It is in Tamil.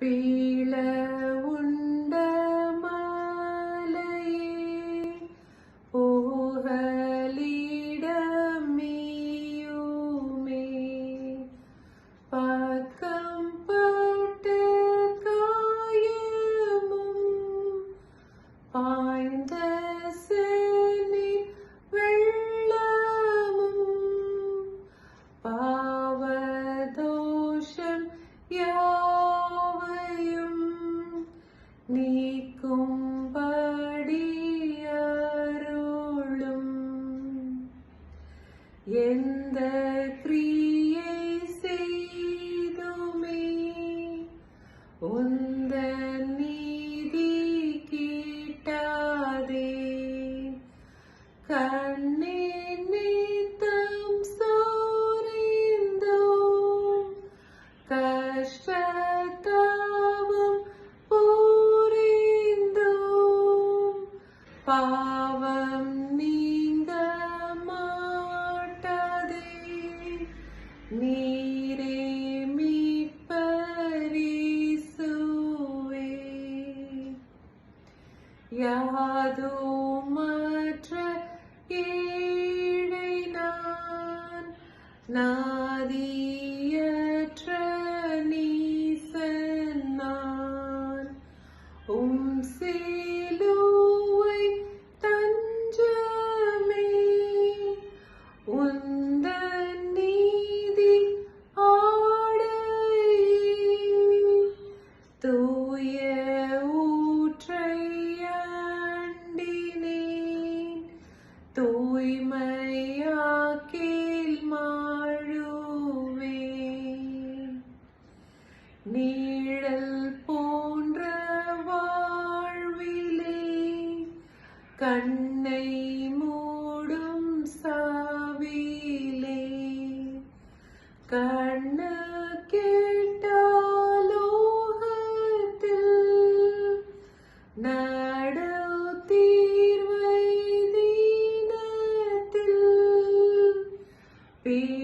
below எந்த கிரியை செய்துமே உந்த நீதி கிட்டாதே. கண்ணே நித்தம் சோரிந்தோ கஷ்டத்தாவும் பூரிந்தோ பா யாதுமற்ற ஏழை நான் நாதியற்ற நீசன் நான் உம் சே தூய்மையாக்கில் மாழுவேன். നീഴൽ போன்ற வாழ்விலே கண்ணை மூடும் சாவிலே. கண்ண be